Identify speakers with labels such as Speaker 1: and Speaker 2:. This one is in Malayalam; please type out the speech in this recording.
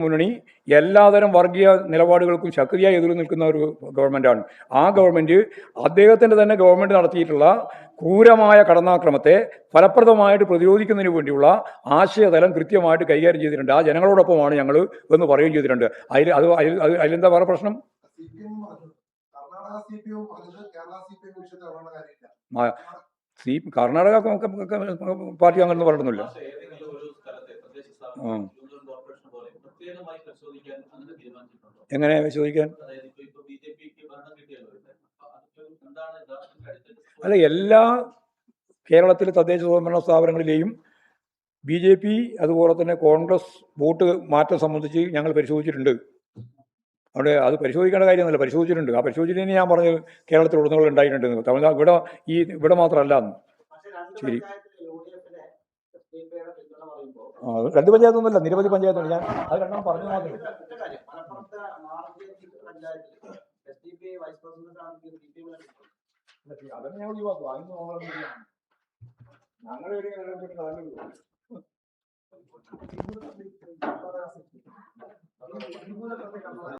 Speaker 1: മുന്നണി എല്ലാതരം വർഗീയ നിലപാടുകൾക്കും ശക്തിയായി എതിർ നിൽക്കുന്ന ഒരു ഗവൺമെന്റാണ് ആ ഗവൺമെന്റ് അദ്ദേഹത്തിന്റെ തന്നെ ഗവൺമെന്റ് നടത്തിയിട്ടുള്ള ക്രൂരമായ കടന്നാക്രമത്തെ ഫലപ്രദമായിട്ട് പ്രതിരോധിക്കുന്നതിന് വേണ്ടിയുള്ള ആശയതലം കൃത്യമായിട്ട് കൈകാര്യം ചെയ്തിട്ടുണ്ട്. ആ ജനങ്ങളോടൊപ്പമാണ് ഞങ്ങൾ എന്ന് പറയുകയും ചെയ്തിട്ടുണ്ട്. അതിൽ അത് അതിലെന്താ വേറെ പ്രശ്നം?
Speaker 2: സി കർണാടക
Speaker 1: പാർട്ടി അങ്ങനെ പറഞ്ഞില്ല
Speaker 3: പക്ഷേ
Speaker 1: എങ്ങനെ പരിശോധിക്കാൻ? അല്ല എല്ലാ കേരളത്തിലെ തദ്ദേശ സ്വയംഭരണ സ്ഥാപനങ്ങളിലെയും ബി ജെ പി അതുപോലെ തന്നെ കോൺഗ്രസ് വോട്ട് മാറ്റം സംബന്ധിച്ച് ഞങ്ങൾ പരിശോധിച്ചിട്ടുണ്ട്. അവിടെ അത് പരിശോധിക്കേണ്ട കാര്യമൊന്നുമില്ല. പരിശോധിച്ചിട്ടുണ്ട്. ആ പരിശോധിച്ചതിന് ഞാൻ പറഞ്ഞു കേരളത്തിൽ ഉടനീളം ഉണ്ടായിട്ടുണ്ട്. തമിഴ്നാട് ഇവിടെ ഈ ഇവിടെ മാത്രമല്ല. ശരി. രണ്ട് പഞ്ചായത്തൊന്നുമല്ല നിരവധി പഞ്ചായത്തുണ്ട് ഞാൻ അത് രണ്ടാം പറഞ്ഞു മാത്രമേ. അതൊക്കെ ഞാൻ ഒഴിവാക്കും. അതിന്. ഞങ്ങളുടെ കാര്യം